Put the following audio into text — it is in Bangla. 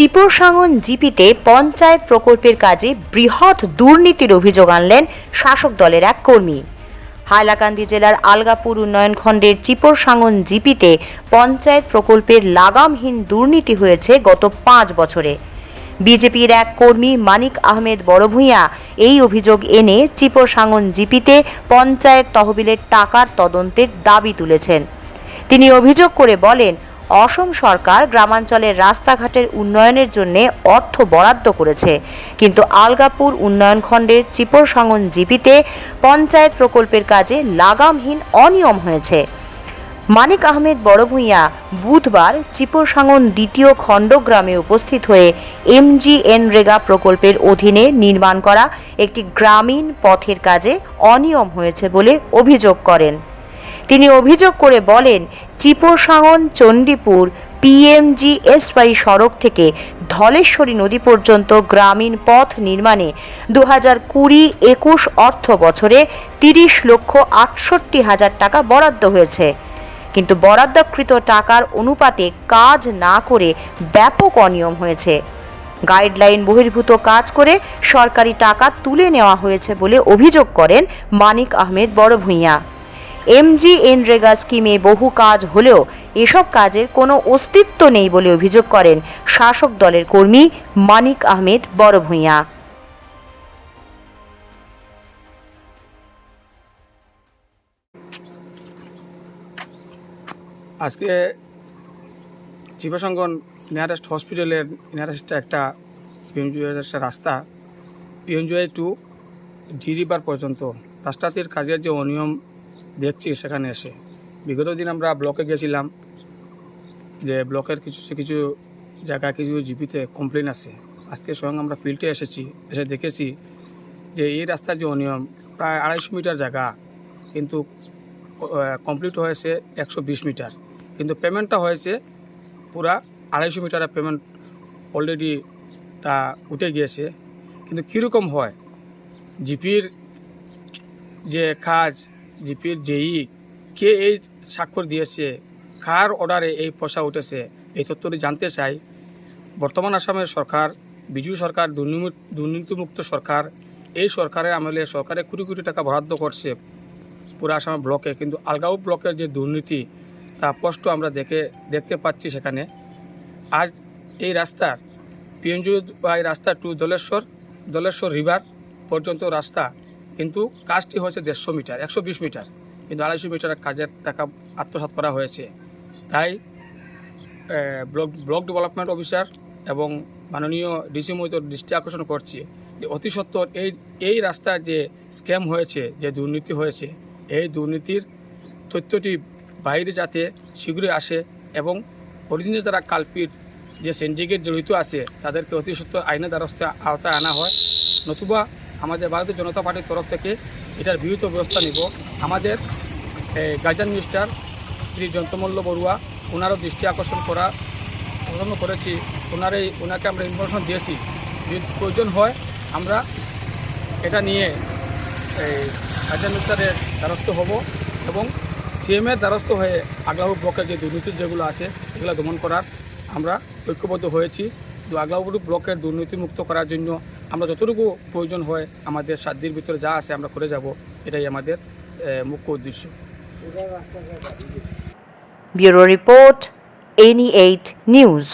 চিপরসাঙন জিপিতে পঞ্চায়েত প্রকল্পের কাজে বৃহৎ দুর্নীতির অভিযোগ আনলেন শাসক দলের এক কর্মী। হাইলাকান্দি জেলার আলগাপুর উন্নয়ন খণ্ডের চিপরসাঙন জিপিতে পঞ্চায়েত প্রকল্পের লাগামহীন দুর্নীতি হয়েছে গত পাঁচ বছরে। বিজেপির এক কর্মী মানিক আহমেদ বড়ভূঁইয়া এই অভিযোগ এনে চিপরসাঙন জিপিতে পঞ্চায়েত তহবিলের টাকার তদন্তের দাবি তুলেছেন। তিনি অভিযোগ করে বলেন অসম সরকার গ্রামাঞ্চলের রাস্তাঘাটের উন্নয়নের জন্য অর্থ বরাদ্দ করেছে। কিন্তু আলগাপুর উন্নয়ন খণ্ডের চিপরসাঙন জিপিতে পঞ্চায়েত প্রকল্পের কাজে লাগামহীন অনিয়ম হয়েছে। মানিক আহমেদ বড়ভূঁইয়া বুধবার চিপরসাঙন দ্বিতীয় খণ্ডগ্রামে উপস্থিত হয়ে এমজিএনরেগা প্রকল্পের অধীনে নির্মাণ করা একটি গ্রামীণ পথের কাজে অনিয়ম হয়েছে বলে অভিযোগ করেন। তিনি অভিযোগ করে বলেন চিপরসাঙন চণ্ডীপুর, পিএমজিএসওয়াই সড়ক থেকে ধলেশ্বরী নদী পর্যন্ত গ্রামীণ পথ নির্মাণে দু হাজার কুড়ি একুশ অর্থ বছরে তিরিশ লক্ষ আটষট্টি হাজার টাকা বরাদ্দ হয়েছে। কিন্তু বরাদ্দকৃত টাকার অনুপাতে কাজ না করে ব্যাপক অনিয়ম হয়েছে। গাইডলাইন বহির্ভূত কাজ করে সরকারি টাকা তুলে নেওয়া হয়েছে বলে অভিযোগ করেন মানিক আহমেদ বড়ভূঁইয়া। এমজি এনরেগা স্কিমে বহু কাজ হলেও এসব কাজের কোনো অস্তিত্ব নেই বলে অভিযোগ করেন শাসক দলের কর্মী মানিক আহমেদ বড়ভূঁইয়া। আজকে চিবাসঙ্গন নিয়ারেস্ট হসপিটালের নিয়ারেস্ট একটা পিএমজুয়ের একটা রাস্তা। পিএমজুয়াই টু ডি রিভার পর্যন্ত রাস্তাটির কাজের যে অনিয়ম দেখছি সেখানে এসে। বিগত দিন আমরা ব্লকে গেছিলাম, যে ব্লকের কিছু কিছু জায়গায় কিছু জিপিতে কমপ্লেন আছে। আজকে স্বয়ং আমরা ফিল্ডে এসেছি, এসে দেখেছি যে এই রাস্তার যে অনিয়ম, প্রায় আড়াইশো মিটার জায়গা, কিন্তু কমপ্লিট হয়েছে একশো বিশ মিটার। কিন্তু পেমেন্টটা হয়েছে পুরা আড়াইশো মিটারের পেমেন্ট অলরেডি তা উঠে গিয়েছে। কিন্তু কীরকম হয়? জিপির যে কাজ জিপির যেই কে এই স্বাক্ষর দিয়েছে, কার অর্ডারে এই পয়সা উঠেছে, এই তথ্যটি জানতে চাই। বর্তমান আসামের সরকার বিজু সরকার, দুর্নীতি দুর্নীতিমুক্ত সরকার, এই সরকারের আমলে সরকারে কোটি কোটি টাকা বরাদ্দ করছে পুরো আসাম ব্লকে। কিন্তু আলগাঁও ব্লকের যে দুর্নীতি, তা স্পষ্ট আমরা দেখে দেখতে পাচ্ছি সেখানে। আজ এই রাস্তার পিএনজু বা এই রাস্তা টু দলেশ্বর দলেশ্বর রিভার পর্যন্ত রাস্তা কিন্তু কাজটি হয়েছে দেড়শো মিটার, একশো বিশ মিটার, কিন্তু আড়াইশো মিটার কাজের টাকা আত্মসাৎ করা হয়েছে। তাই ব্লক ব্লক ডেভেলপমেন্ট অফিসার এবং মাননীয় ডিসি মহোদয় দৃষ্টি আকর্ষণ করছি যে অতি সত্বর এই এই রাস্তার যে স্ক্যাম হয়েছে, যে দুর্নীতি হয়েছে, এই দুর্নীতির তথ্যটি বাইরে যাতে শীঘ্রই আসে এবং অরিজিনাল যারা কালপিট যে সিন্ডিকেট জড়িত আছে, তাদেরকে অতি সত্বর আইনের দ্বারস্থ আওতায় আনা হয়, নতুবা আমাদের ভারতীয় জনতা পার্টির তরফ থেকে এটার বিহিত ব্যবস্থা নিব। আমাদের গার্জিয়ান মিনিস্টার শ্রী যন্ত্রমল্ল বড়ুয়া, ওনারও দৃষ্টি আকর্ষণ করা পছন্দ করেছি। ওনার এই ওনাকে আমরা ইনফরমেশন দিয়েছি। যদি প্রয়োজন হয়, আমরা এটা নিয়ে এই গার্জিয়ান মিনিস্টারের দ্বারস্থ হব এবং সিএমের দ্বারস্থ হয়ে আগলাহু ব্লকের যে দুর্নীতি যেগুলো আছে, এগুলো দমন করার আমরা ঐক্যবদ্ধ হয়েছি। আগলাহু ব্লকের দুর্নীতিমুক্ত করার জন্য আমরা যতটুকু প্রয়োজন হয় আমাদের দিনের ভিতরে যা আছে আমরা করে যাব, এটাই আমাদের মুখ্য উদ্দেশ্য। Bureau report, N eight news.